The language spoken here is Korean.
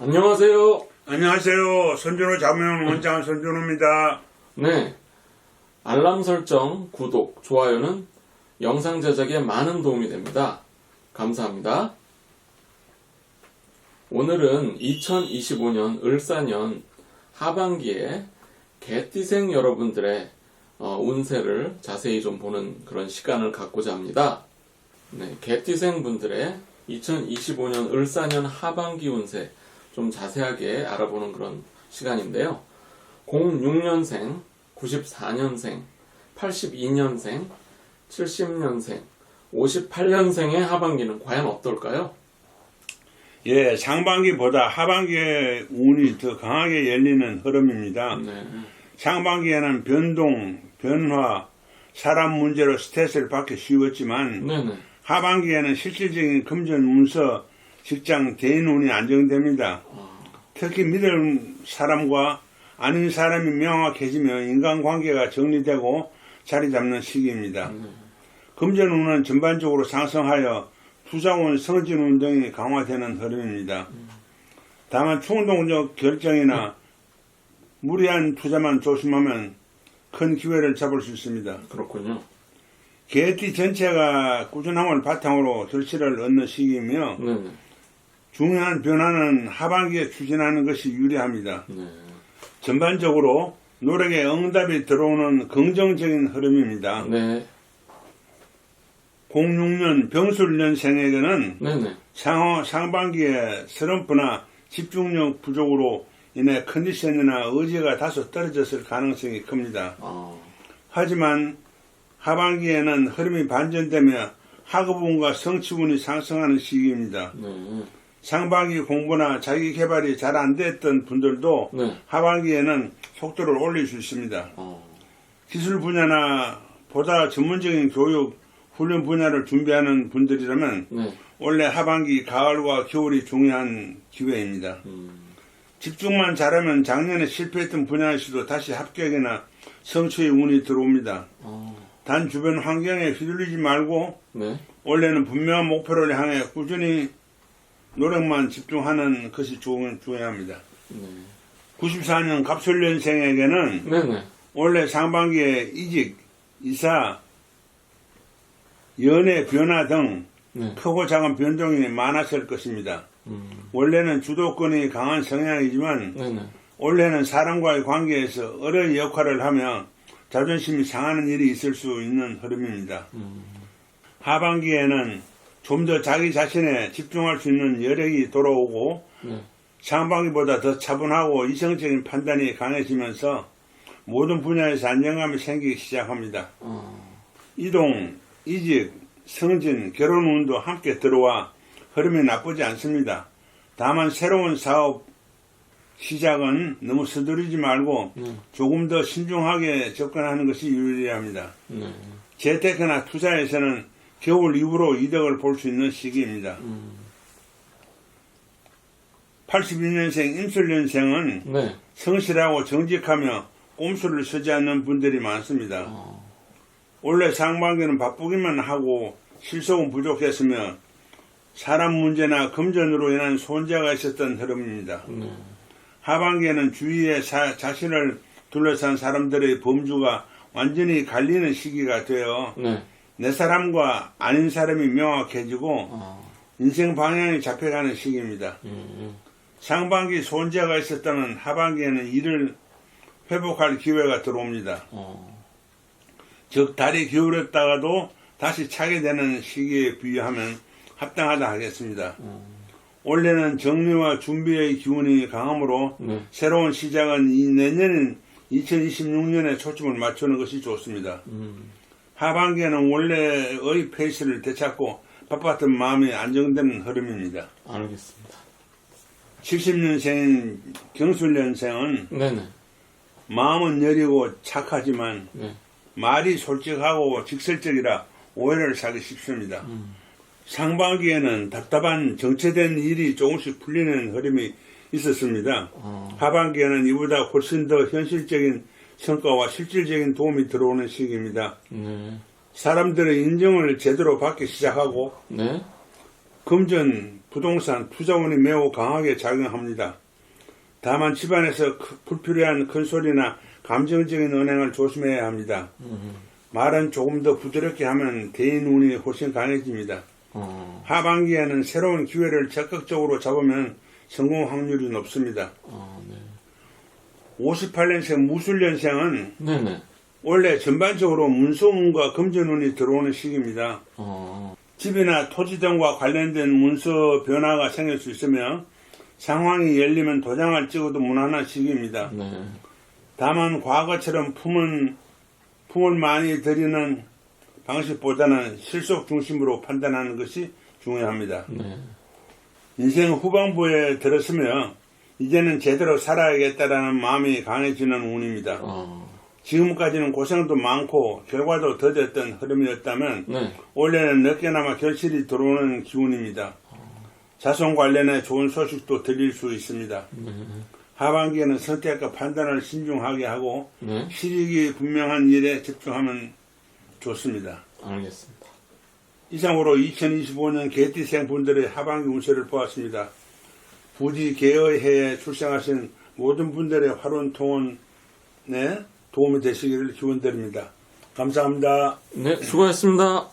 안녕하세요. 안녕하세요. 손준호 자명 원장 손준호입니다. 네. 알람 설정, 구독, 좋아요는 영상 제작에 많은 도움이 됩니다. 감사합니다. 오늘은 2025년 을사년 하반기에 개띠생 여러분들의 어, 운세를 자세히 좀 보는 그런 시간을 갖고자 합니다. 네, 개띠생 분들의 2025년 을사년 하반기 운세 좀 자세하게 알아보는 그런 시간인데요. 06년생, 94년생, 82년생, 70년생, 58년생의 하반기는 과연 어떨까요? 예, 상반기보다 하반기에 운이 더 강하게 열리는 흐름입니다. 네. 상반기에는 변동, 변화, 사람 문제로 스트레스를 받기 쉬웠지만 네 네. 하반기에는 실질적인 금전 문서, 직장, 대인 운이 안정됩니다. 특히 믿을 사람과 아닌 사람이 명확해지며 인간관계가 정리되고 자리 잡는 시기입니다. 금전 운은 전반적으로 상승하여 투자운, 성진운 등이 강화되는 흐름입니다. 다만 충동적 결정이나 무리한 투자만 조심하면 큰 기회를 잡을 수 있습니다. 그렇군요. 개띠 전체가 꾸준함을 바탕으로 결실을 얻는 시기이며 네네. 중요한 변화는 하반기에 추진하는 것이 유리합니다. 네. 전반적으로 노력에 응답이 들어오는 긍정적인 흐름입니다. 네. 06년 병술년생에게는 네네. 상호 상반기에 슬럼프나 집중력 부족으로 인해 컨디션이나 의지가 다소 떨어졌을 가능성이 큽니다. 아, 하지만 하반기에는 흐름이 반전되며 학업운과 성취운이 상승하는 시기입니다. 네. 상반기 공부나 자기 개발이 잘 안 됐던 분들도 네. 하반기에는 속도를 올릴 수 있습니다. 어, 기술 분야나 보다 전문적인 교육, 훈련 분야를 준비하는 분들이라면 네. 원래 하반기 가을과 겨울이 중요한 기회입니다. 음, 집중만 잘하면 작년에 실패했던 분야에서도 다시 합격이나 성취의 운이 들어옵니다. 어, 단 주변 환경에 휘둘리지 말고 네. 원래는 분명한 목표를 향해 꾸준히 노력만 집중하는 것이 중- 중요합니다. 네. 94년 갑술년생에게는 네네. 원래 상반기에 이직, 이사, 연애 변화 등 네. 크고 작은 변동이 많았을 것입니다. 음, 원래는 주도권이 강한 성향이지만 네네. 원래는 사람과의 관계에서 어려운 역할을 하며 자존심이 상하는 일이 있을 수 있는 흐름입니다. 음, 하반기에는 좀 더 자기 자신에 집중할 수 있는 여력이 돌아오고 네. 상반기보다 더 차분하고 이성적인 판단이 강해지면서 모든 분야에서 안정감이 생기기 시작합니다. 어, 이동, 이직, 승진, 결혼 운도 함께 들어와 흐름이 나쁘지 않습니다. 다만 새로운 사업 시작은 너무 서두르지 말고 네. 조금 더 신중하게 접근하는 것이 유리합니다. 네. 재테크나 투자에서는 겨울 이후로 이득을 볼 수 있는 시기입니다. 음, 82년생 임술년생은 네. 성실하고 정직하며 꼼수를 쓰지 않는 분들이 많습니다. 어, 원래 상반기는 바쁘기만 하고 실속은 부족했으며 사람 문제나 금전으로 인한 손재가 있었던 흐름입니다. 네. 하반기에는 주위에 사- 자신을 둘러싼 사람들의 범주가 완전히 갈리는 시기가 되어 네. 내 사람과 아닌 사람이 명확해지고 어, 인생 방향이 잡혀가는 시기입니다. 음, 상반기 손재가 있었다면 하반기에는 이를 회복할 기회가 들어옵니다. 어, 즉 달이 기울었다가도 다시 차게 되는 시기에 비유하면 합당하다 하겠습니다. 어, 원래는 정리와 준비의 기운이 강하므로 네. 새로운 시작은 이 내년인 2026년에 초점을 맞추는 것이 좋습니다. 음, 하반기에는 원래의 페이스를 되찾고 바빴던 마음이 안정되는 흐름입니다. 알겠습니다. 70년생인 경술년생은 네네. 마음은 여리고 착하지만 네. 말이 솔직하고 직설적이라 오해를 사기 쉽습니다. 음, 상반기에는 답답한 정체된 일이 조금씩 풀리는 흐름이 있었습니다. 어, 하반기에는 이보다 훨씬 더 현실적인 성과와 실질적인 도움이 들어오는 시기입니다. 네. 사람들의 인정을 제대로 받기 시작하고 네. 금전, 부동산 투자운이 매우 강하게 작용합니다. 다만 집안에서 크- 불필요한 큰 소리나 감정적인 은행을 조심해야 합니다. 말은 조금 더 부드럽게 하면 대인 운이 훨씬 강해집니다. 어, 하반기에는 새로운 기회를 적극적으로 잡으면 성공 확률이 높습니다. 어, 네. 58년생 무술년생은 네네. 원래 전반적으로 문서운과 금전운이 들어오는 시기입니다. 어, 집이나 토지 등과 관련된 문서 변화가 생길 수 있으며 상황이 열리면 도장을 찍어도 무난한 시기입니다. 네. 다만 과거처럼 품은 품을 많이 들이는 방식보다는 실속 중심으로 판단하는 것이 중요합니다. 네. 인생 후반부에 들었으며 이제는 제대로 살아야겠다라는 마음이 강해지는 운입니다. 어, 지금까지는 고생도 많고 결과도 더뎠던 흐름이었다면 네. 올해는 늦게나마 결실이 들어오는 기운입니다. 자손 관련해 좋은 소식도 들릴 수 있습니다. 네. 하반기에는 선택과 판단을 신중하게 하고 네. 실익이 분명한 일에 집중하면 좋습니다. 알겠습니다. 이상으로 2025년 개띠생 분들의 하반기 운세를 보았습니다. 부디 개의 해에 출생하신 모든 분들의 활운 통원에 도움이 되시기를 기원드립니다. 감사합니다. 네, 수고하셨습니다.